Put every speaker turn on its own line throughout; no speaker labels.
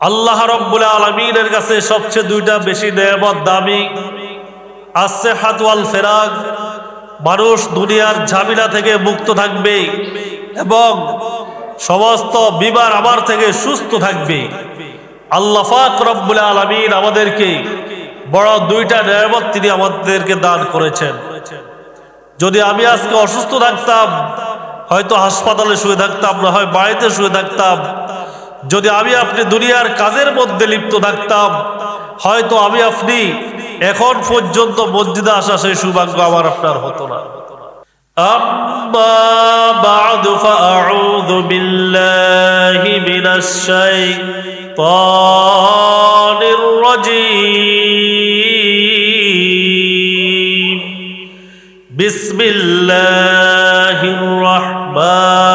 আল্লাহ রব্বুল আলমিনের কাছে সবচেয়ে দুইটা বেশি নেয়ামত দামি। আসছে হাতওয়াল ফেরাগ মানুষ দুনিয়ার ঝামেলা থেকে মুক্ত থাকবে এবং সমস্ত বিবার আমার থেকে সুস্থ থাকবে। আল্লাহ ফাক রব্বুল আলমিন আমাদেরকে বড় দুইটা নেয়ামত তিনি আমাদেরকে দান করেছেন। যদি আমি আজকে অসুস্থ থাকতাম, হয়তো হাসপাতালে শুয়ে থাকতাম, না হয় বাড়িতে শুয়ে থাকতাম যদি আমি আপনি দুনিয়ার কাজের মধ্যে লিপ্ত থাকতাম হয়তো আমি আপনি এখন পর্যন্ত মসজিদে আসা সেই সৌভাগ্য আমার আপনার হতো না أما بعد فأعوذ بالله من الشيطان الرجيم بسم الله الرحمن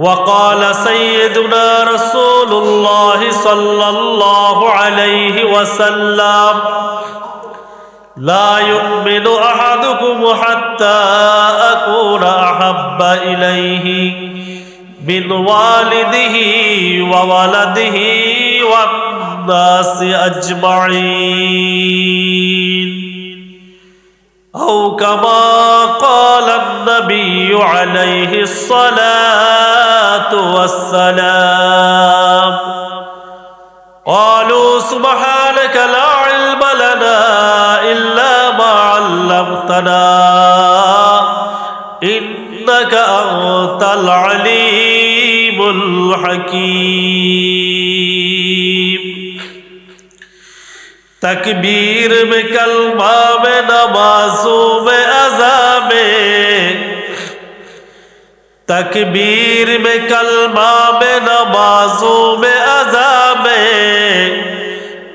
وقال سيدنا رسول الله صلى الله عليه وسلم لا يؤمن أحدكم حتى أكون أحب إليه من والده وولده والناس أجمعين. أو كما قال النبي عليه الصلاة والسلام. قالوا سبحانك لا علم لنا إلا ما علمتنا. إنك أنت العليم الحكيم. تکبیر میں کلمہ میں نمازوں میں عذاب تکبیر میں کلمہ میں نمازوں میں عذاب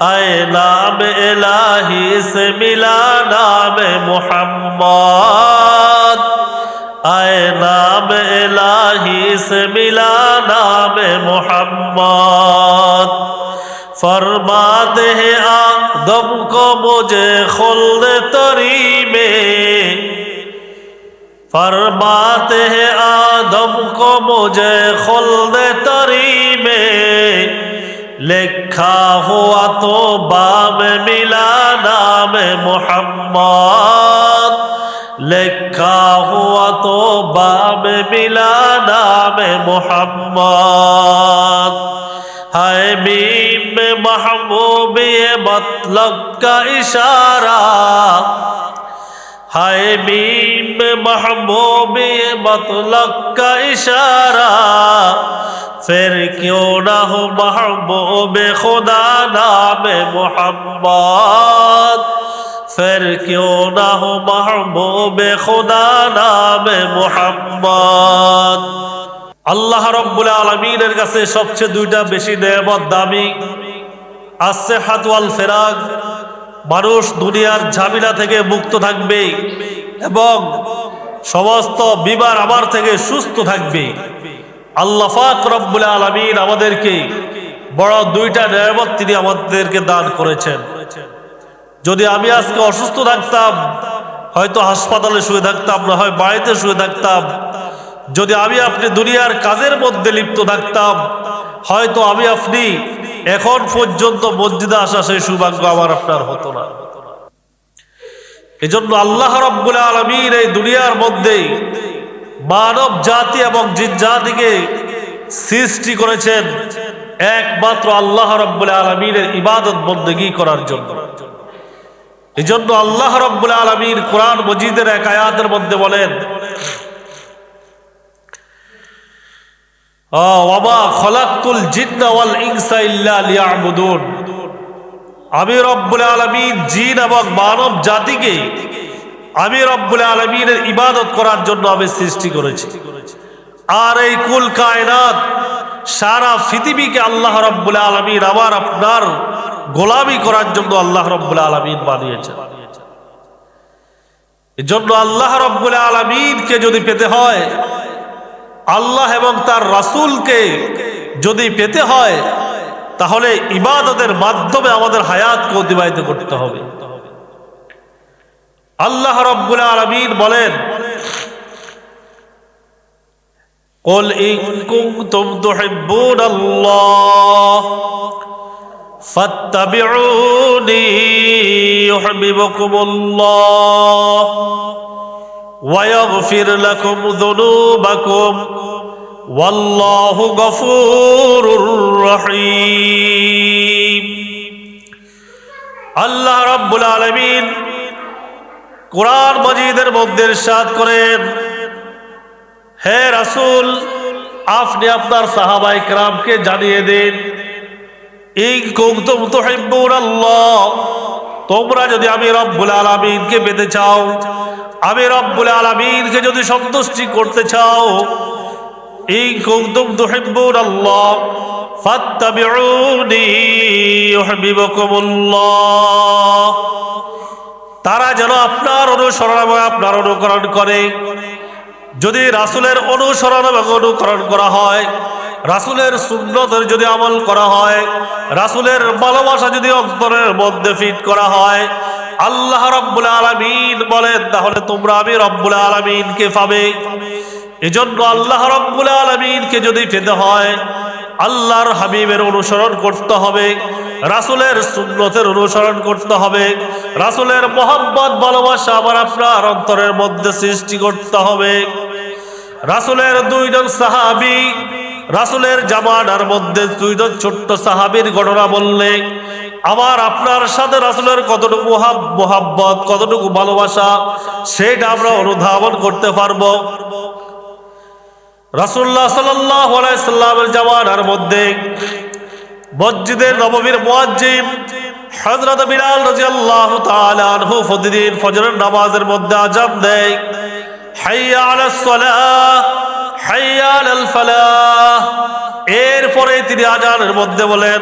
اے نام الہی سے ملا نام محمد اے نام الہی سے ملا نام محمد فرماتے ہیں آ দমক বোঝে খোলদে তরি মে ফরমাতে হে আদম কো মুঝে খোলদে তরি মে লেখা হুয়া তো বাম মিলা নামে মোহাম্মদ। লেখা হুয়া তো বাম মিলা নাম মোহাম্মদ। হায় میں محبوب مطلب کا اشارہ ہائے میم محبوب مطلق کا اشارہ پھر کیوں نہ ہو محبوب خدا نام محمد پھر کیوں نہ ہو محبوب خدا نام محمد আল্লাহ রব্বুল আলমিনের কাছে সবচেয়ে দুইটা বেশি নেয়ামত দামি আসছে হাতওয়াল ফেরাগ মানুষ দুনিয়ার ঝামেলা থেকে মুক্ত থাকবে এবং সমস্ত বিবার আমার থেকে সুস্থ থাকবে। আল্লাহ ফাক রব্বুল আলমিন আমাদেরকে বড় দুইটা নেয়ামত তিনি আমাদেরকে দান করেছেন। যদি আমি আজকে অসুস্থ থাকতাম, হয়তো হাসপাতালে শুয়ে থাকতাম, না হয় বাড়িতে শুয়ে থাকতাম, যদি আমি আপনি দুনিয়ার কাজের মধ্যে লিপ্ত থাকতাম, হয়তো আমি আপনি এখন পর্যন্ত মসজিদে আসা সেই সৌভাগ্য আমার আপনার হতো না। এজন্য আল্লাহ রব্বুল আলমীর এই দুনিয়ার মধ্যে মানব জাতি এবং জিন জাতিকে সৃষ্টি করেছেন একমাত্র আল্লাহ রব্বুল আলমীর ইবাদত বন্দগী করার জন্য। এই জন্য আল্লাহ রব্বুল আলমীর কোরআন মজিদের এক আয়াতের মধ্যে বলেন ওয়ামা খলাকুল জিন্না ওয়াল ইনসা ইল্লা লিয়াবুদুন। আমি রব্বুল আলমিন জিন এবং মানব জাতিকে আমি রব্বুল আলমিনের ইবাদত করার জন্য আমি সৃষ্টি করেছি। আর এই কুল কায়নাত সারা পৃথিবীকে আল্লাহ রব্বুল আলমিন আমার আপনার গোলামি করার জন্য আল্লাহ রব্বুল আলমিন বানিয়েছেন। এজন্য আল্লাহ রব্বুল আলমিনকে যদি পেতে হয় আল্লাহ এবং তার রাসূলকে যদি পেতে হয় তাহলে ইবাদতের মাধ্যমে আমাদের হায়াতকে অতিবাহিত করতে হবে আল্লাহ রব্বুল আলমিন বলেন قل إن كنتم تحبون الله فاتبعوني يحببكم الله ويغفر لكم ذنوبكم والله غفور رحيم আল্লাহ রাব্বুল আলামিন কোরআন মজিদের মধ্যে ইরশাদ করেন, হে রাসুল, আপনি আপনার সাহাবাই ক্রামকে জানিয়ে দিন, ইন কুনতুম তুহিব্বুন আল্লাহ তোমরা যদি আমি রব্বুল আলামিনকে পেতে চাও আমি রব্বুল আলামিনকে যদি সন্তুষ্টি করতে চাও, ইন কুনতুম তুহিব্বুন আল্লাহ তারা যেন আপনার অনুসরণ এবং আপনার অনুকরণ করে। যদি রাসূলের অনুসরণ এবং অনুকরণ করা হয়, রাসূলের সুন্নতের যদি আমল করা হয়, রাসূলের ভালোবাসা যদি অন্তরের মধ্যে ফিট করা হয় আল্লাহ রব্বুল আলামিন বলেন, তাহলে তোমরা আমি রব্বুল আলামিনকে পাবে। এজন্য আল্লাহ রব্বুল আলামিনকে যদি পেতে হয়, আল্লাহর হাবিবের অনুসরণ করতে হবে, রাসূলের সুন্নতের অনুসরণ করতে হবে, রাসূলের মোহাম্মত ভালোবাসা আবার আপনার অন্তরের মধ্যে সৃষ্টি করতে হবে। রাসূলের দুইজন সাহাবী, রাসূলের জামানার মধ্যে দুইজন ছোট্ট সাহাবীর ঘটনা বললে আমার আপনার সাথে রাসূলের কতটুকু মোহাব্বত, কতটুকু ভালোবাসা, সেটা আমরা অনুধাবন করতে পারব। আলাইহি সাল্লামের জামানার মধ্যে মসজিদের নবমীর মুয়াজ্জিন হজরত বিলাল রাদিয়াল্লাহু তাআলা আনহু প্রতিদিন ফজরের নামাজের মধ্যে আযান দেয়। এরপরে তিনি আজানের মধ্যে বলেন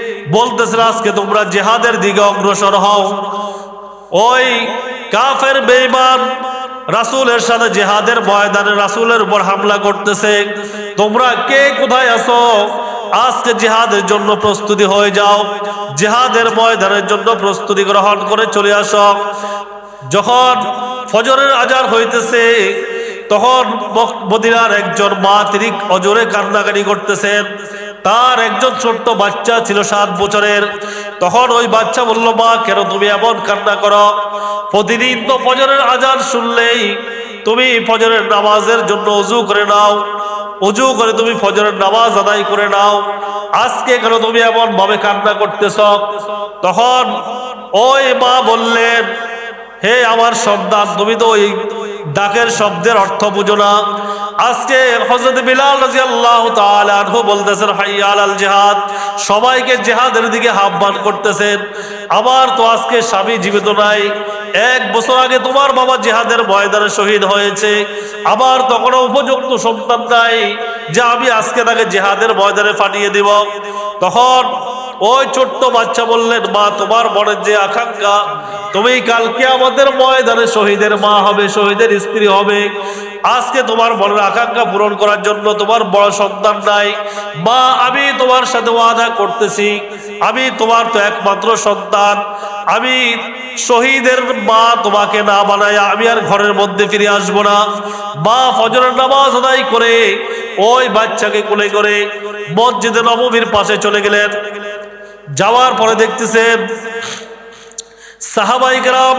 বলতেছেন আজকে তোমরা জেহাদের দিকে অগ্রসর হও। ওই কাফের বেঈমান রাসূলের সাথে জেহাদের ময়দানে রাসূলের উপর হামলা করতেছে। তোমরা কে কোথায় আসো আজকে জেহাদের জন্য প্রস্তুতি হয়ে যাও। জেহাদের ময়দানের জন্য প্রস্তুতি গ্রহণ করে চলে আসো। যখন ফজরের আজার হইতেছে, তখন মদিনার একজন মা তিনি অজরে কান্নাকানি করতেছেন। তার একজন ছোট্ট বাচ্চা ছিল সাত বছরের। তখন ওই বাচ্চা বলল, মা, কেন তুমি এমন কান্না করো? প্রতিদিন তো ফজরের আজান শুনলেই তুমি ফজরের নামাজের জন্য অজু করে নাও। অজু করে তুমি ফজরের নামাজ আদায় করে নাও। আজকে কেন তুমি এমন ভাবে কান্না করতেছ? তখন ওই মা বললেন, হে আমার সন্তান, তুমি তো ওই ডাকের শব্দের অর্থ বুঝো না। আজকে হজরত বিলাল রাদিয়াল্লাহু তাআলা আনহু বলতেছেন, হাইয়া আল জেহাদ। সবাইকে জেহাদের দিকে আহ্বান করতেছেন আমার তো আজকে স্বামী জীবিত নাই। এক বছর আগে তোমার বাবা জেহাদের ময়দানে শহীদ হয়েছে। আবার তখনও উপযুক্ত সন্তান নাই যে আমি আজকে তাকে জেহাদের ময়দানে ফাটিয়ে দিব। তখন ওই ছোট্ট বাচ্চা বললেন, মা, তোমার মনের যে আকাঙ্ক্ষা তুমি কালকে আমাদের ময়দানে শহীদের মা হবে, শহীদের স্ত্রী হবে। আজকে তোমার মনের আকাঙ্ক্ষা পূরণ করার জন্য তোমার বড় সন্তান নাই। মা, আমি তোমার সাথে ওয়াদা করতেছি। আমি তোমার তো একমাত্র সন্তান। আমি শহীদের মা তোমাকে না বানায় আমি আর ঘরের মধ্যে ফিরে আসব না। মা, ফজরের নামাজ আদায় করে ওই বাচ্চাকে কোলে করে মসজিদে নবমীর পাশে চলে গেলেন। যাওয়ার পরে দেখতেছেন সাহাবাইকরাম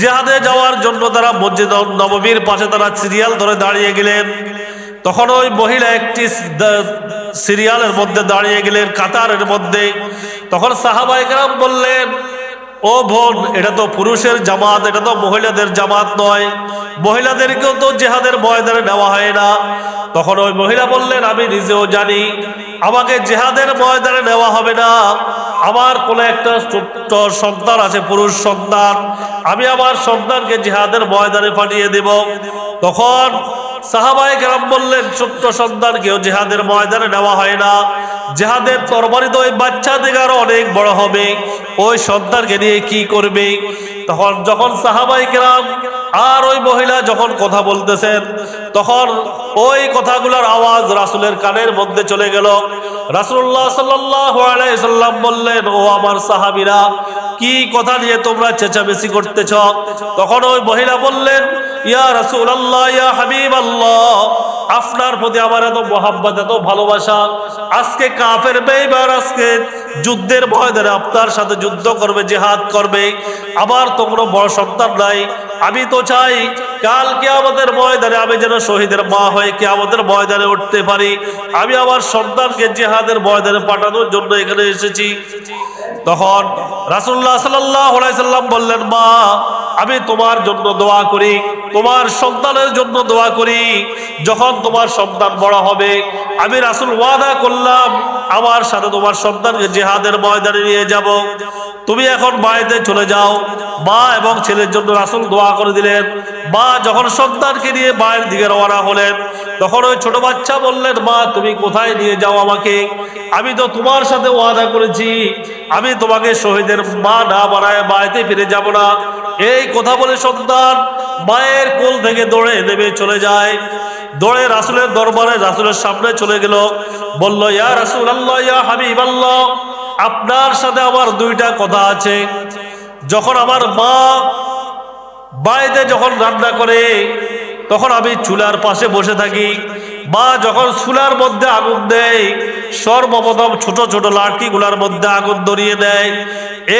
জেহাদে যাওয়ার জন্য তারা মসজিদ নবমীর পাশে তারা সিরিয়াল ধরে দাঁড়িয়ে গেলেন। তখন ওই মহিলা একটি সিরিয়ালের মধ্যে দাঁড়িয়ে গেলেন, কাতারের মধ্যে। তখন সাহাবাইকরাম বললেন ও বোন, এটা তো পুরুষের জামাত, এটা তো মহিলাদের জামাত নয়। মহিলাদেরকেও তো জেহাদের ময়দানে নেওয়া হয় না। তখন ওই মহিলা বললেন, আমি নিজেও জানি, আমাকে জেহাদের ময়দানে নেওয়া হবে না। আমার কোন একটা ছোট্ট সন্তান আছে, পুরুষ সন্তান। আমি আমার সন্তানকে জেহাদের ময়দানে পাঠিয়ে দেব। তখন সাহাবাই গ্রাম বললেন, ছোট্ট সন্তানকেও জেহাদের ময়দানে নেওয়া হয় না। জেহাদের তরবারি তো ওই বাচ্চা আরও অনেক বড় হবে। ওই সন্তানকে নিয়ে কি করবে? তখন যখন সাহাবাই গ্রাম আর ওই মহিলা যখন কথা বলতেছেন, তখন ওই কথাগুলোর আওয়াজ রাসুলের কানের মধ্যে চলে গেল। রাসুল্লাহ সাল্লাম বললেন, ও আমার সাহাবিরা, কি কথা নিয়ে তোমরা চেঁচামেচি করতেছ? তখন ওই মহিলা বললেন ইয়া রাসুল আল্লাহ ইয়া হাবিব আল্লাহ আপনার প্রতি আমার এত মহাব্বত, এত ভালোবাসা। আজকে কাফের বেইবার আজকে যুদ্ধের ময়দানে আপনার সাথে যুদ্ধ করবে, জেহাদ করবে। আমার তো কোনো বড় সন্তান নাই। আমি তো চাই কালকে আমাদের ময়দানে আমি যেন শহীদের মা হয়ে কে আমাদের ময়দানে উঠতে পারি। আমি আমার সন্তানকে জেহাদের ময়দানে পাঠানোর জন্য এখানে এসেছি। তখন রাসুল্লাহ সাল্লাম বললেন, মা, আমি তোমার জন্য দোয়া করি, তোমার সন্তানের জন্য দোয়া করি। যখন তোমার সন্তান বড় হবে, আমি রাসুল ওয়াদা করলাম, আমার সাথে তোমার সন্তানকে জেহাদের ময়দানে নিয়ে যাব। তুমি এখন বাড়িতে চলে যাও। মা এবং ছেলের জন্য রাসুল দোয়া করে দিলেন। মা যখন সন্তানকে নিয়ে মায়ের দিকে রওনা হলেন, তখন ওই ছোট বাচ্চা বললেন, মা, তুমি কোথায় নিয়ে যাও আমাকে? আমি তো তোমার সাথে ওয়াদা করেছি। আমি তোমাকে শহীদের মা না বানায় বাড়িতে ফিরে যাব না। এই কথা বলে সন্তান মায়ের কোল থেকে দৌড়ে নেমে চলে যায়। দৌড়ে রাসুলের দরবারে, রাসুলের সামনে চলে গেল। বলল, ইয়া রাসুল আল্লাহ ইয়া হাবিব আল্লাহ আপনার সাথে আমার দুইটা কথা আছে। যখন আমার মা বাড়িতে যখন রান্না করে, তখন আমি চুলার পাশে বসে থাকি। মা যখন চুলার মধ্যে আগুন দেয়, সর্বপ্রথম ছোট ছোট লাড়কিগুলার মধ্যে আগুন ধরিয়ে দেয়।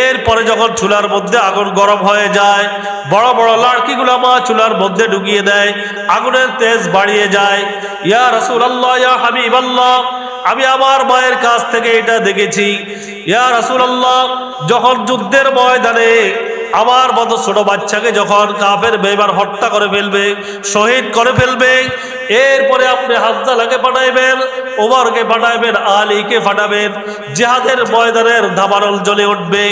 এরপরে যখন চুলার মধ্যে আগুন গরম হয়ে যায়, বড় বড় লাড়কিগুলা মা চুলার মধ্যে ঢুকিয়ে দেয়, আগুনের তেজ বাড়িয়ে যায়। ইয়া রসুল আল্লাহ ইয়া হাবিব আল্লাহ আমি আমার মায়ের কাছ থেকে এটা দেখেছি। ইয়া রসুল আল্লাহ যখন যুদ্ধের ময়দানে আমার মতো ছোট বাচ্চাকে যখন কাফের বেবার হত্যা করে ফেলবে, শহীদ করে ফেলবে এরপরে আপনি হাজদালাকে পাঠাইবেন, ওমরকে পাঠাইবেন, আলীকে পাঠাবেন। জেহাদের ময়দানের ধাবারল জ্বলে উঠবে।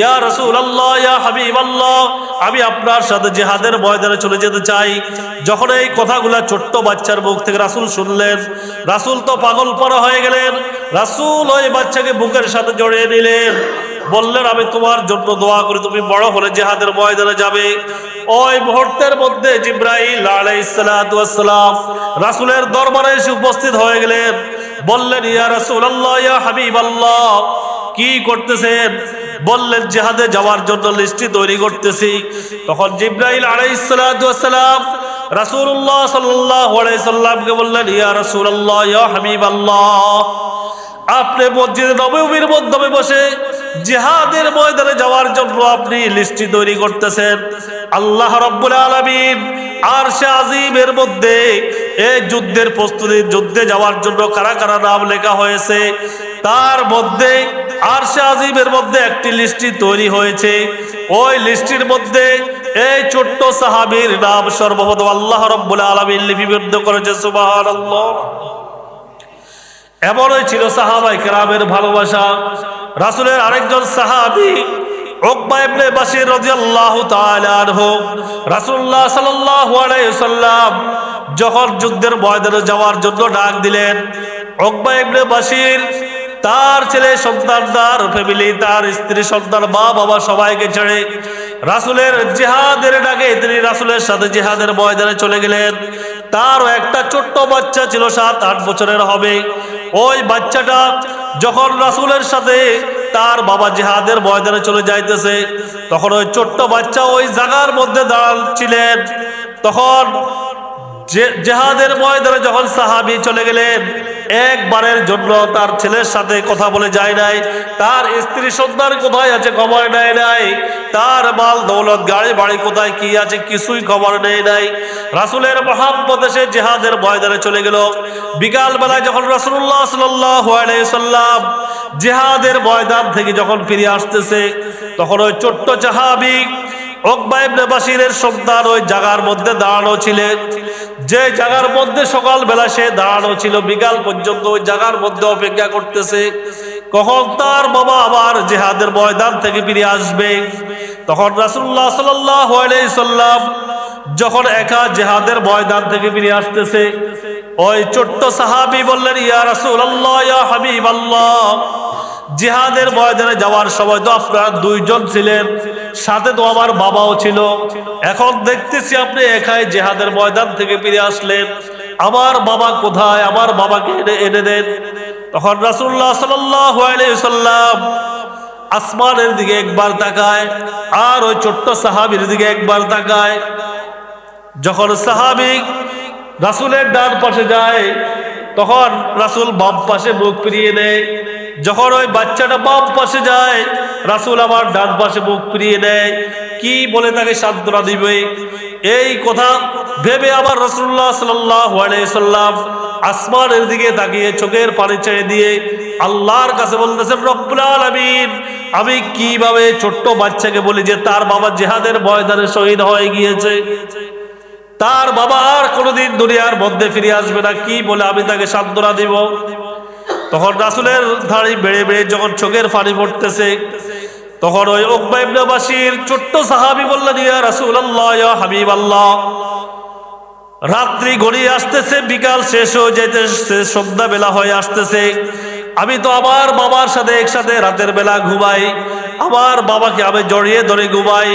ইয়া রসুল আল্লাহ ইয়া হাবিব আল্লাহ আমি আপনার সাথে জেহাদের ময়দানে চলে যেতে চাই। যখন এই কথাগুলা ছোট্ট বাচ্চার মুখ থেকে রাসুল শুনলেন, রাসুল তো পাগল পরা হয়ে গেলেন। রাসুল ওই বাচ্চাকে বুকের সাথে জড়িয়ে নিলেন। বললেন, আমি তোমার জন্য দোয়া করি, তুমি বড় হলে জেহাদের ময়দানে যাবে। ওই মুহূর্তের মধ্যে জিব্রাইল আলাইসালাম রাসুলের দরবারে এসে উপস্থিত হয়ে গেলেন। বললেন, ইয়া রাসুল আল্লাহ ইয়া হাবিব আল্লাহ কি করতেছেন? বললেন, জেহাদে যাওয়ার জন্য লিস্টটি তৈরি করতেছি। তখন জিব্রাইল আলাইসালাম রাসুল্লাহ সাল্লাহ সাল্লামকে বললেন, ইয়া রাসুল আল্লাহ ইয়া হাবিব আল্লাহ আপনি মসজিদে নবমীর মাধ্যমে বসে জেহাদের ময়দানে যাওয়ার জন্য আপনি লিস্টটি তৈরি করতেছেন। আল্লাহ রব্বুল আলমিন আর সে আজিমের মধ্যে এই যুদ্ধের প্রস্তুতি, যুদ্ধে যাওয়ার জন্য কারা কারা নাম লেখা হয়েছে, তার মধ্যে আর সে আজিমের মধ্যে একটি লিস্টি তৈরি হয়েছে। ওই লিস্টির মধ্যে এই ছোট্ট সাহাবীর নাম সর্বপ্রথম আল্লাহ রব্বুল আলমিন লিপিবদ্ধ করেছে সুবাহ এমনই ছিল সাহাবাই কেরামের ভালোবাসা। রাসুলের আরেকজন সাহাবি যুদ্ধের ময়দানে যাওয়ার জন্য ডাক দিলেন বাশির তার ছেলে সন্তান, তার ফ্যামিলি তার সন্তান মা বাবা সবাইকে ছেড়ে রাসুলের জেহাদের ডাকে তিনি রাসুলের সাথে জেহাদের ময়দানে চলে গেলেন। তারও একটা ছোট্ট বাচ্চা ছিল, সাত আট বছরের হবে। ওই বাচ্চাটা যখন রাসুলের সাথে তার বাবা জেহাদের ময়দানে চলে যাইতেছে, তখন ওই ছোট্ট বাচ্চা ওই জাগার মধ্যে দাঁড়াচ্ছিলেন। তখন জেহাদের ময়দানে যখন সাহাবি চলে গেলেন একবারের জন্য তার ছেলের সাথে কথা বলে যায় নাই। তার স্ত্রী সন্তান কোথায় আছে খবর নেয় নাই। তার মাল দৌলত গাড়ি বাড়ি কোথায় কি আছে কিছুই খবর নেয় নাই। রাসুলের মহাব্বত জেহাদের ময়দানে চলে গেল। বিকাল বেলায় যখন রাসুল্লাহ সাল্লাম জেহাদের ময়দান থেকে যখন ফিরে আসতেছে, তখন ওই ছোট্ট জাহাবি ওকবা ইবনে সন্তান ওই জায়গার মধ্যে দাঁড়ানো ছিলেন। যে জায়গার মধ্যে সকাল বেলা সে দাঁড়ানো ছিল বিকাল পর্যন্ত ওই জায়গার মধ্যে অপেক্ষা করতেছে, কখন তার বাবা আবার জেহাদের ময়দান থেকে ফিরে আসবে? তখন রাসুল্লাহ সাল্লাম যখন একা জেহাদের ময়দান থেকে ফিরে আসতেছে, ওই ছোট্ট সাহাবি বললেন, ইয়া রাসুল আল্লাহ ইয়া হাবিব আল্লাহ জিহাদের ময়দানে যাওয়ার সময় তো আপনারা দুইজন ছিলেন, সাথে তো আমার বাবাও ছিল। এখন দেখতেছি আপনি একাই জেহাদের ময়দান থেকে ফিরে আসলেন। আমার বাবা কোথায়? আমার বাবাকে এনে এনে দেন। তখন রাসুল্লাহ সাল্লাম আসমানের দিকে একবার তাকায়, আর ওই ছোট্ট সাহাবির দিকে একবার তাকায়। যখন সাহাবিক রাসুলের ডান পাশে যায়, তখন রাসুল বাম পাশে মুখ ফিরিয়ে নেয়। যখন ওই বাচ্চাটা বাম পাশে যায়, রাসুল আমার ডান পাশে মুখ ফিরিয়ে নেয় কি বলে তাকে সান্ত্বনা দিবে? এই কথা ভেবে আবার রসুল্লাহ সাল্লাম আসমানের দিকে তাকিয়ে চোখের পানি ছেড়ে দিয়ে আল্লাহর কাছে বলতেছেন, রব্বুল আলামিন, আমি কীভাবে ছোট্ট বাচ্চাকে বলি যে তার বাবা জেহাদের ময়দানে শহীদ হয়ে গিয়েছে? তার বাবা আর কোনোদিন দুনিয়ার মধ্যে ফিরে আসবে না। কি বলে আমি তাকে সান্ত্বনা দিব? তখন রাসুলের ধাড়ি বেড়ে বেড়ে যখন চোখের পানি পড়তেছে, তখন ওই ওকবা ইবনে বাসির ছোট্ট সাহাবি বললেন ইয়া রাসূলুল্লাহ, ইয়া হাবিবাল্লাহ, রাত্রি গড়িয়ে আসতেছে, বিকাল শেষ হয়ে যাইতেছে সন্ধ্যা বেলা হয়ে আসতেছে। আমি তো আমার বাবার সাথে একসাথে রাতের বেলা ঘুমাই, আমার বাবাকে আমি জড়িয়ে ধরে ঘুমাই।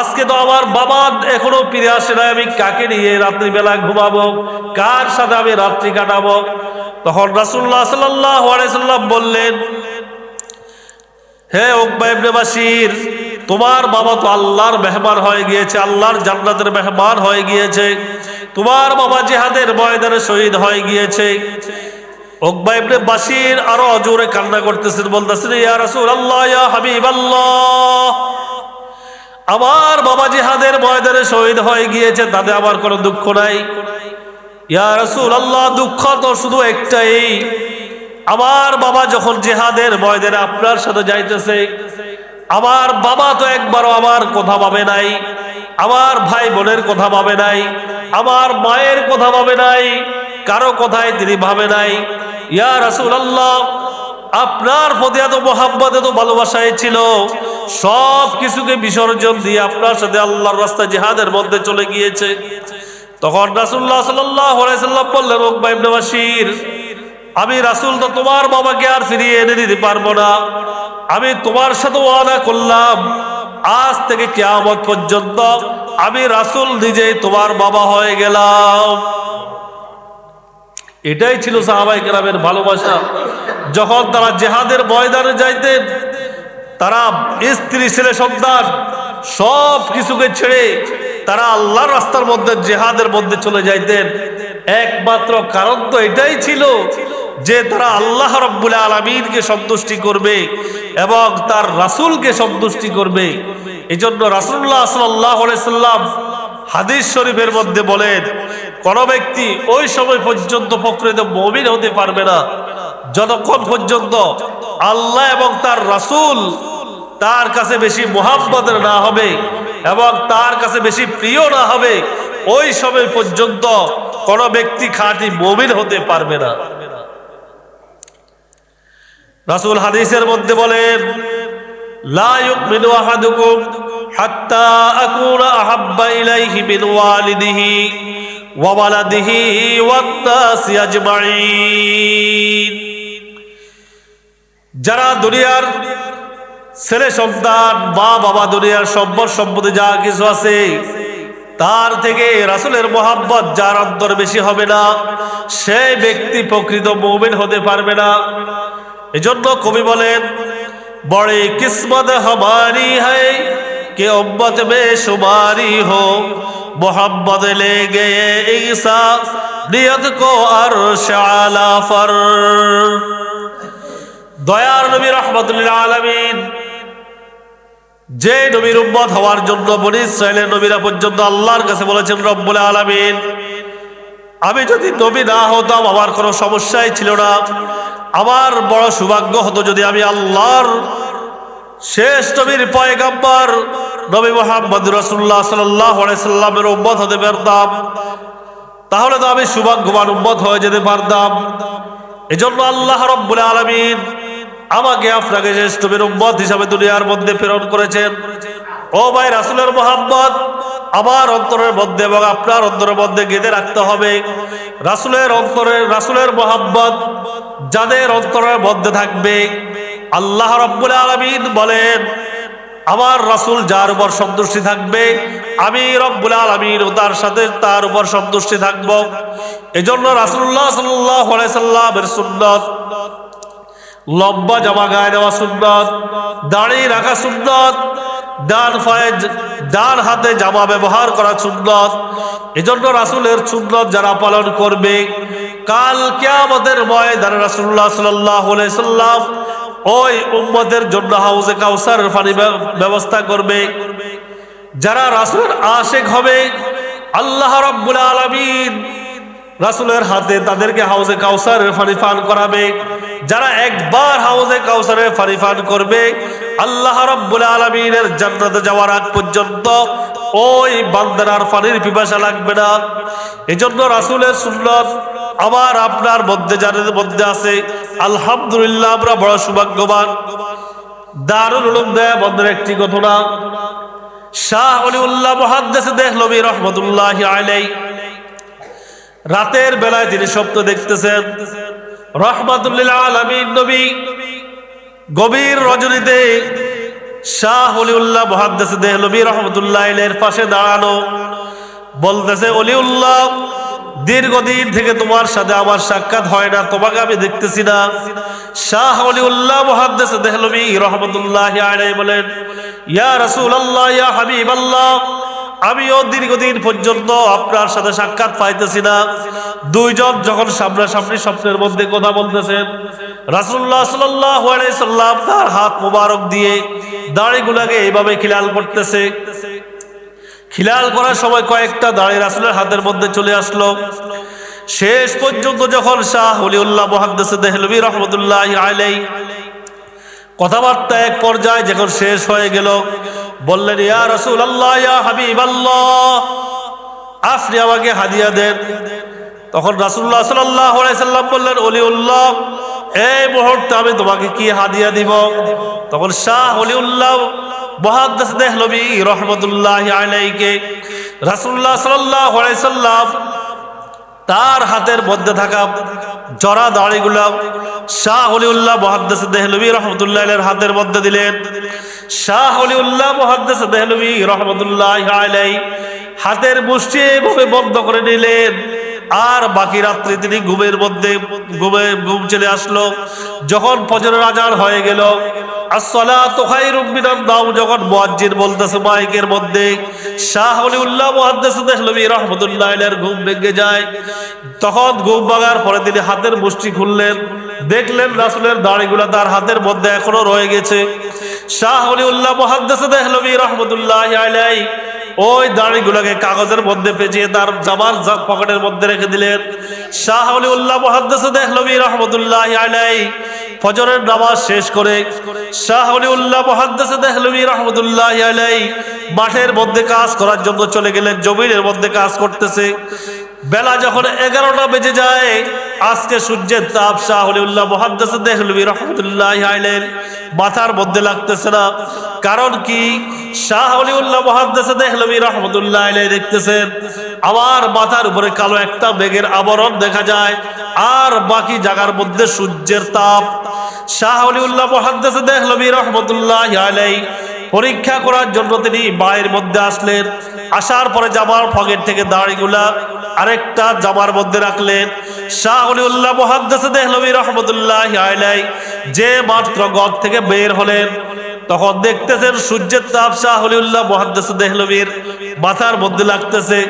আজকে তো আমার বাবা এখনও ফিরে আসে না আমি কাকে নিয়ে রাত্রিবেলা ঘুমাবো, কার সাথে আমি রাত্রি কাটাবো? তখন রাসুল্লাহ সাল্লাম বললেন, হে ওকবা ইবনে বাসির তোমার বাবা তো আল্লাহর মেহমান হয়ে গিয়েছে, আল্লাহর জান্নাতের মেহমান হয়ে গিয়েছে। তোমার বাবা জেহাদের ময়দানে শহীদ হয়ে গিয়েছে। বাসির কান্না করতেছেন, বলতেছেন, ইয়া রাসূলুল্লাহ, ইয়া আমার বাবা জিহাদের ময়দানে শহীদ হয়ে গিয়েছে, তাতে আমার কোনো দুঃখ নাই। ইয়া রাসূলুল্লাহ, দুঃখ তো শুধু একটাই। আমার বাবা যখন জেহাদের ময়দানে আপনার সাথে যাইতেছে, আমার বাবা তো একবারও আমার কথা ভাবে নাই, আমার ভাই বোনের কথা ভাবে নাই, আমার মায়ের কথা ভাবে নাই, কারও কথায় তিনি ভাবে নাই। ইয়া রাসূলুল্লাহ, আপনার প্রতি এত মোহাম্মত এত ভালোবাসায় ছিল সব কিছুকে বিসর্জন দিয়ে আপনার সাথে আল্লাহর রাস্তা জিহাদের মধ্যে চলে গিয়েছে। তখন রাসুল্লাহ সাল্লাম বললেন বাশির, আমি রাসুল তো তোমার বাবাকে আর ফিরিয়ে এনে দিতে পারব না। আমি তোমার সাথে ওয়াদা করলাম, আজ থেকে কেয়ামত পর্যন্ত আমি রাসুল নিজেই তোমার বাবা হয়ে গেলাম। এটাই ছিল সাহাবাই গ্রামের ভালোবাসা। যখন তারা জেহাদের ময়দানে যাইতেন, তারা স্ত্রী, ছেলে, সন্তান সব কিছুকে ছেড়ে তারা আল্লাহর রাস্তার মধ্যে, জেহাদের মধ্যে চলে যাইতেন একমাত্র কারণ তো এটাই ছিল যে তারা আল্লাহ রব্বুল আলমিনকে সন্তুষ্টি করবে এবং তার রাসুলকে সন্তুষ্টি করবে। এই জন্য রাসুল্লাহ সাল্লাম হাদিস শরীফের মধ্যে বলেন, কোন ব্যক্তি ওই সময় পর্যন্ত প্রকৃত মমিন হতে পারবে না। যতক্ষণ পর্যন্ত আল্লাহ এবং তার রাসুল তার কাছে বেশি মোহাম্মদের না হবে এবং তার কাছে বেশি প্রিয় না হবে, ওই সময় পর্যন্ত কোন ব্যক্তি খাঁটি মমিন হতে পারবে না। রাসুল হাদিসের মধ্যে বলেন যারা দুনিয়ার ছেলে সন্তান, মা, বাবা দুনিয়ার সম্পদ সম্পদে যা কিছু আছে, তার থেকে রাসুলের মোহাম্মত যার অন্তর বেশি হবে না সে ব্যক্তি প্রকৃত মৌমিন হতে পারবে না। এজন্য কবি বলেন, বড়ে কিসমত হমারি হাই কে অব্বত মে সুমারি হো, মোহাম্মদ লে গে নিয়ত কো আর শালা ফর। দয়ার নবী রহমতুল্লাহ আলমিন যে নবীর উম্মত হওয়ার জন্য বনি ইসরায়েলের নবীরা পর্যন্ত আল্লাহর কাছে বলেছেন, রব্বুল আলামিন, আমি যদি নবী না হতাম, আমার কোনো সমস্যাই ছিল না। আমার বড় সৌভাগ্য হতো যদি আমি আল্লাহর শেষ নবীর পয়গাম্বর নবী মোহাম্মদ রসুল্লাহ সাল্লাহ সাল্লামের উম্মত হতে পারতাম। তাহলে তো আমি সৌভাগ্যবান উম্মত হয়ে যেতে পারতাম। এজন্য আল্লাহ রব্বুল আলমিন আমাকে আপনাকে নবীর উম্মত হিসাবে দুনিয়ার মধ্যে প্রেরণ করেছেন। ও ভাই রাসুলের মোহাম্মদ, আমার অন্তরের মধ্যে এবং আপনার অন্তরের মধ্যে গেঁথে রাখতে হবে। রাসুলের অন্তরের রাসুলের মোহাম্মদ যাদের অন্তরের মধ্যে থাকবে, আল্লাহ রব্বুল আলমিন বলেন, আমার রাসুল যার উপর সন্তুষ্টি থাকবে, আমি রব্বুল আলমিন ও তার সাথে তার উপর সন্তুষ্টি থাকব। এজন্য রাসুল্লাহ সাল্লাহ সাল্লামের সুন্নত লম্বা জামা গায়ে দেওয়া সুন্নত দাঁড়িয়ে রাখা সুন্নত, ডান পায়ে ডান হাতে জামা ব্যবহার করা সুন্নত। এজন্য রাসুলের সুন্নত যারা পালন করবে, কাল কেয়ামতের ময়দানে রাসুল্লাহ সাল্লাহ সাল্লাম ওই উম্মদের জন্য হাউজে কাউসার পানি ব্যবস্থা করবে। যারা রাসুলের আশেক হবে, আল্লাহ রব্বুল আলমিন রাসুলের হাতে তাদেরকে হাউজে কাউসারের ফানি পান করাবে। যারা একবার হাউজে কাউসারের ফানি পান করবে, আল্লাহ রব্বুল আলমিনের জান্নাতে যাওয়ার আগ পর্যন্ত ওই বান্দার ফানির পিপাসা লাগবে না। এজন্য রাসুলের সুন্নত আমার আপনার মধ্যে যাদের মধ্যে আছে, আলহামদুলিল্লাহ আমরা বড় সৌভাগ্যবান। দারুল উলুম দেয়া বন্ধের একটি ঘটনা, শাহ অলিউল্লাহ মহাদ্দেশ দেখলবি রহমতুল্লাহ আলাই রাতের বেলায় তিনি স্বপ্ন দেখতেছেন রহমাতুল্লাহ আলমিন নবী, গভীর রজনীতে শাহ অলিউল্লাহ মহাদ্দেশ দেহলবি রহমতুল্লাহ এর পাশে দাঁড়ানো, বলতেছে, অলিউল্লাহ, দীর্ঘদিন থেকে তোমার সাথে আমার সাক্ষাৎ হয় না, তোমাকে আমি দেখতেছি না। শাহ অলিউল্লাহ মহাদ্দেশ দেহলবি রহমতুল্লাহ আলাই বলেন, ইয়া রসুল আল্লাহ ইয়া হাবিব আল্লাহ আমিও দীর্ঘদিন পর্যন্ত আপনার সাথে সাক্ষাৎ পাইতেছি না। দুইজন যখন সামনাসামনি স্বপ্নের মধ্যে কথা বলতেছেন রাসুল্লাহ সাল্লাম তার হাত মুবারক দিয়ে দাড়িগুলাকে এইভাবে খিলাল করতেছে। খিলাল করার সময় কয়েকটা দাড়ি রাসুলের হাতের মধ্যে চলে আসলো। শেষ পর্যন্ত যখন শাহ হলিউল্লাহ মহাদ্দেসে দেহলবি রহমতুল্লাহ আলাই কথাবার্তা এক পর্যায়ে যখন শেষ হয়ে গেল বললেন, ইয়া রসুল আল্লাহ ইয়া হাবিব আল্লাহ আপনি আমাকে হাদিয়া দেন। তখন রাসুল্লাহ সাল্লাহ সাল্লাম বললেন, অলিউল্লাহ, এই মুহূর্তে আমি তোমাকে কি হাদিয়া দিব? তখন শাহ অলিউল্লাহ মহাদ্দাস দেহলবি রহমতুল্লাহ আলাইকে রাসুল্লাহ সাল্লাহ সাল্লাম তার হাতের মধ্যে থাকা জরা দাড়িগুলা শাহ অলিউল্লাহ মহাদ্দেস দেহলবি রহমতুল্লাহ হাতের মধ্যে দিলেন। শাহ অলিউল্লাহ মহাদ্দেস দেহলবি রহমতুল্লাহ হাতের মুষ্টি এভাবে বন্ধ করে নিলেন আর বাকি রাত্রি তিনি ঘুমের মধ্যে ঘুমে ঘুম চলে আসলো। যখন ফজরের আজান হয়ে গেল নাওম যখন বলতেছে মাইকের মধ্যে, শাহ ঘুম ভেঙে যায়। তখন ঘুম পরে তিনি হাতের মুষ্টি খুললেন, দেখলেন রাসূলের দাড়িগুলো তার হাতের মধ্যে এখনও রয়ে গেছে। শাহ ওলিউল্লাহ মুহাদ্দিস দেহলভী রাহমাতুল্লাহ ওই দাড়িগুলোকে কাগজের মধ্যে পেঁচিয়ে তার জামার পকেটের মধ্যে রেখে দিলেন। শাহ উল্লাহ মহাদ্দেশ দেখলবি রহমতুল্লাহ আলাই ফজরের নামাজ শেষ করে শাহ উল্লাহ মহাদ্দেশ দেখলবি রহমতুল্লাহ আলাই মাঠের মধ্যে কাজ করার জন্য চলে গেলেন, জমিনের মধ্যে কাজ করতেছে। বেলা যখন এগারোটা বেজে যায় আজকে সূর্যের তাপ শাহ উল্লাহ মহাদ্দেশ দেখলবি রহমতুল্লাহ আইলেন মাথার মধ্যে লাগতেছে না। কারণ কি? শাহ উল্লাহ মহাদ্দেশে দেখলবি রহমতুল্লাহ আলাই দেখতেছেন, আমার মাথার উপরে কালো একটা মেঘের আবরণ দেখা যায়, আর বাকি জায়গার মধ্যে সূর্যের তাপ। শাহ উল্লাহ মহাদ্দেশে দেখলবি রহমতুল্লাহ আলাই পরীক্ষা করার জন্য তিনি বায়ের মধ্যে আসলেন। আসার পরে জামার ফগের থেকে দাড়িগুলা আরেকটা জামার মধ্যে রাখলেন। শাহ উল্লাহ মহাদ্দেশে দেখলবি রহমতুল্লাহ আলাই যে মাত্র গদ থেকে বের হলেন, তখন দেখতেছেন সূর্যের তাপ শাহ হলিউল্লাহ মহাদ্দেশ দেহলবীর মাথার মধ্যে লাগতেছে।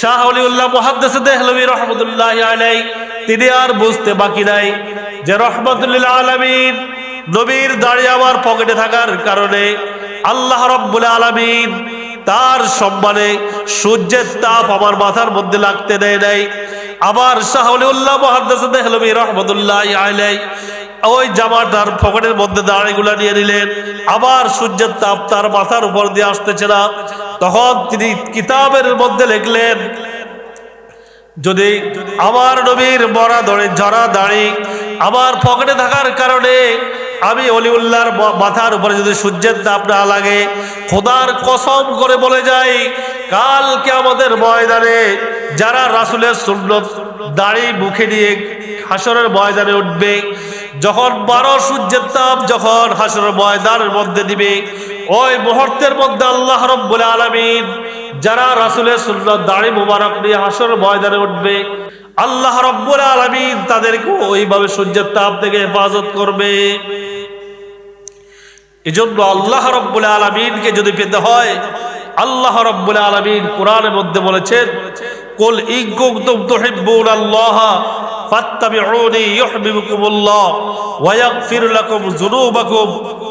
শাহ অলিউল্লাহ মুহাদ্দিস দেহলভী রহমতুল্লাহ আলাই তিনি আর বুঝতে বাকি নাই যে রহমতুল্লাহ আলামিন নবীর দাড়ি আমার পকেটে থাকার কারণে আল্লাহ রব্বুল আলামিন তার সম্মানে সূর্যের তাপ আমার মাথার মধ্যে লাগতে দেয় নাই। আবার শাহলিউল্লাহ মহাদ্দাস দেহলবি রহমতুল্লাহ আলাই ওই জামাটার পকেটের মধ্যে দাড়িগুলা নিয়ে নিলেন। আবার সূর্যের তাপ তার মাথার উপর দিয়ে আসতেছে না। তখন তিনি কিতাবের মধ্যে লিখলেন, যদি আমার নবীর মরা দড়ে জরা দাড়ি আমার পকেটে থাকার কারণে আমি অলিউল্লাহর মাথার উপরে যদি সূর্যের তাপ না লাগে, খোদার কসম করে বলে যাই, কালকে আমাদের ময়দানে যারা রাসুলের সুন্নত দাড়ি মুখে নিয়ে হাসরের ময়দানে উঠবে, যখন বারো সূর্যের তাপ যখন হাসরের ময়দানের মধ্যে দিবে, ওই মুহূর্তের মধ্যে আল্লাহ রব্বুল আলামিন যারা রাসুলের সুন্নত দাড়ি মুবারক নিয়ে হাসর ময়দানে উঠবে, আল্লাহ রব্বুল আলামিন তাদেরকে ওইভাবে সূর্যের তাপ থেকে হেফাজত করবে। এজন্য আল্লাহ রব্বুল আলমিনকে যদি পেতে হয়, আল্লাহ রব্বুল আলমিন কোরআনের মধ্যে বলেছেন কুল কুনতুম তুহিব্বুন আল্লাহ ফাত্তাবিউনি ইউহিব্বুকুমুল্লাহ ওয়া ইয়াগফির লাকুম যুনুবাকুম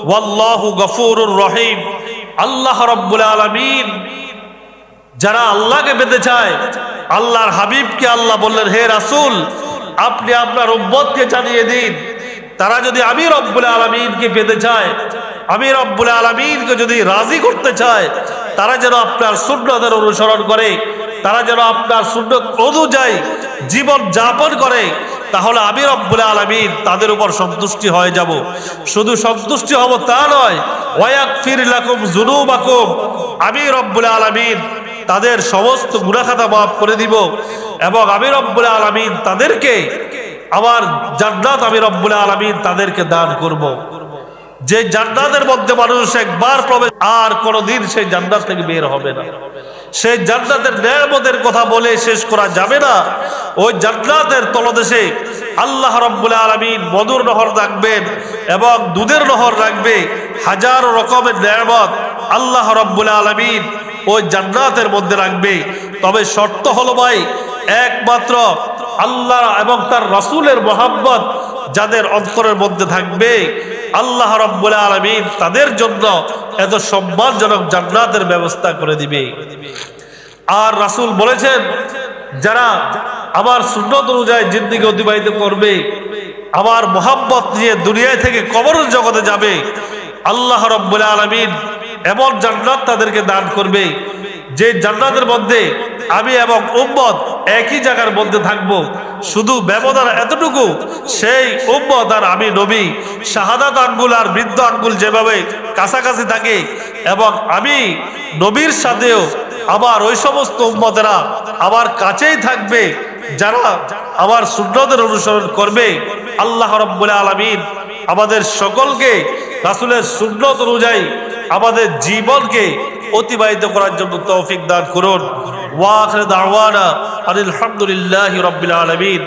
ওয়াল্লাহু গফুরুর রহিম। আল্লাহ রব্বুল আলামিন যারা আল্লাহকে পেতে চায়, আল্লাহর হাবিবকে আল্লাহ বললেন, হে রাসূল, আপনি আপনার উম্মতকে জানিয়ে দিন। তারা যদি আমি রব্বুল আলমিনকে পেতে চায়, আমি রব্বুল আলমিনকে যদি রাজি করতে চায়, তারা যেন আপনার সুন্নতের অনুসরণ করে। তারা যেন আপনার সুন্নত অনুযায়ী জীবন যাপন করে, তাহলে আমি রব্বুল আলমিন তাদের উপর সন্তুষ্টি হয়ে যাব শুধু সন্তুষ্টি হব তা নয় ওয়াক ফির লাকুম জুনুবাকুম আমি রব্বুল আলমিন তাদের সমস্ত গুণাখাতা মাফ করে দিব এবং আমি রব্বুল আলমিন তাদেরকে, আমার জান্নাত আমি রব্বুল আলমিন তাদেরকে দান করব। যে জান্নাতের মধ্যে মানুষ একবার প্রবেশ, আর কোনোদিন সেই জান্নাত থেকে বের হবে না। সেই জান্নাতের নেয়ামতের কথা বলে শেষ করা যাবে না। ওই জান্নাতের তলদেশে আল্লাহ রব্বুল আলমিন মধুর নহর রাখবেন এবং দুধের নহর রাখবে। হাজারো রকমের নেয়ামত আল্লাহ রব্বুল আলমিন ওই জান্নাতের মধ্যে রাখবে। তবে শর্ত হলো ভাই, একমাত্র আল্লাহ এবং তার রসুলের মোহাম্মত যাদের অন্তরের মধ্যে থাকবে আল্লাহ রব্বুল আলমিন তাদের জন্য এত সম্মানজনক জান্নাতের ব্যবস্থা করে দিবে। আর রাসূল বলেছেন, যারা আমার সুন্নত অনুযায়ী জিন্দিগি অতিবাহিত করবে, আমার মোহাম্মত নিয়ে দুনিয়ায় থেকে কবরের জগতে যাবে, আল্লাহ রব্বুল আলমিন এমন জান্নাত তাদেরকে দান করবে যে জান্নাতের মধ্যে আমি এবং উম্মত একই জায়গার মধ্যে থাকব, শুধু ব্যবধান এতটুকু, সেই উম্মত আর আমি নবী, শাহাদাত আঙ্গুল আর বৃদ্ধ আঙ্গুল যেভাবে কাছাকাছি থাকে এবং আমি নবীর সাথেও আমার ওই সমস্ত উম্মতেরা আমার কাছেই থাকবে, যারা আমার সুন্নতের অনুসরণ করবে। আল্লাহ রব্বুল আলমিন আমাদের সকলকে রাসুলের সুন্নত অনুযায়ী আমাদের জীবনকে অতিবাহিত করার জন্য তৌফিক দান করুন। ওয়াখরে দাওয়ানা আলহামদুলিল্লাহ রবিল আলমিন।